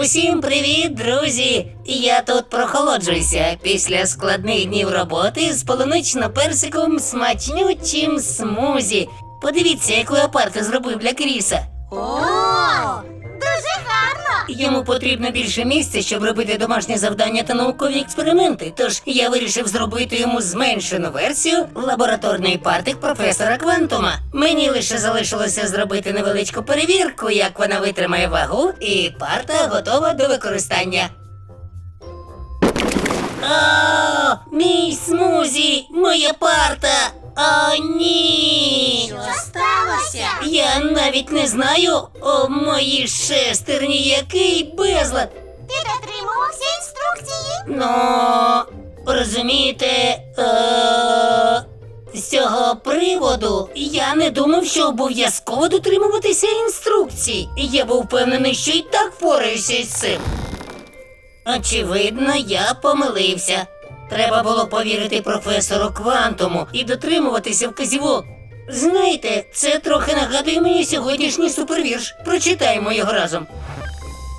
Усім привіт, друзі! Я тут прохолоджуюся після складних днів роботи з полунично-персиком смачнючим смузі. Подивіться, яку я парту зробив для Кріса. О! Йому потрібно більше місця, щоб робити домашні завдання та наукові експерименти. Тож я вирішив зробити йому зменшену версію лабораторної парти професора Квантума. Мені лише залишилося зробити невеличку перевірку, як вона витримає вагу, і парта готова до використання. О, мій смузі, моя парта. О, ні. Я навіть не знаю, о мої шестерні, який безлад. Ти дотримувався інструкції? Ну, розумієте, е- з цього приводу я не думав, що обов'язково дотримуватися інструкцій. Я був впевнений, що і так впораюся з цим. Очевидно, я помилився. Треба було повірити професору Квантуму і дотримуватися вказівок. Знаєте, це трохи нагадує мені сьогоднішній супервірш. Прочитаємо його разом.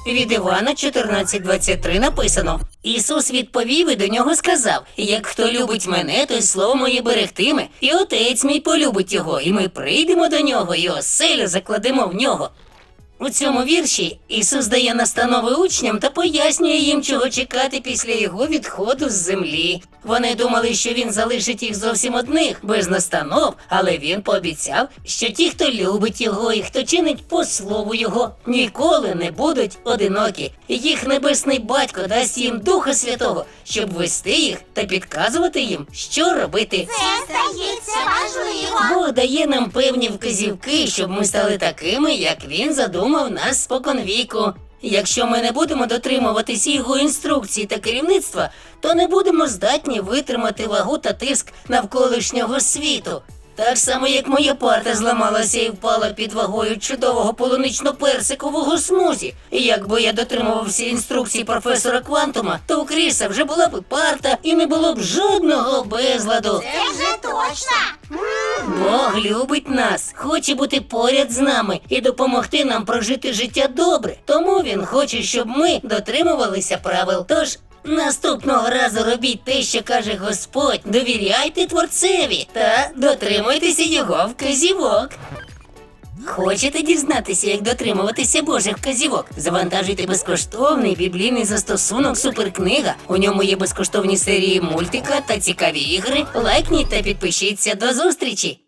Від Івана 14.23 написано: Ісус відповів і до нього сказав: Як хто любить мене, той слово моє берегтиме, і отець мій полюбить його, і ми прийдемо до нього, і оселю закладемо в нього. У цьому вірші Ісус дає настанови учням та пояснює їм, чого чекати після його відходу з землі. Вони думали, що він залишить їх зовсім одних, без настанов, але він пообіцяв, що ті, хто любить його і хто чинить по слову його, ніколи не будуть одинокі. Їх небесний батько дасть їм Духа Святого, щоб вести їх та підказувати їм, що робити. Це важливо. Бог дає нам певні вказівки, щоб ми стали такими, як він задумав нас споконвіку. Якщо ми не будемо дотримуватися його інструкцій та керівництва, то не будемо здатні витримати вагу та тиск навколишнього світу. Так само, як моя парта зламалася і впала під вагою чудового полунично-персикового смузі. І якби я дотримувався інструкцій професора Квантума, то у Кріса вже була б парта і не було б жодного безладу. Це вже точно. Бог любить нас, хоче бути поряд з нами і допомогти нам прожити життя добре. Тому він хоче, щоб ми дотримувалися правил. Тож наступного разу робіть те, що каже Господь, довіряйте творцеві та дотримуйтеся його вказівок. Хочете дізнатися, як дотримуватися Божих вказівок? Завантажуйте безкоштовний біблійний застосунок Суперкнига. У ньому є безкоштовні серії мультика та цікаві ігри. Лайкніть та підпишіться до зустрічі!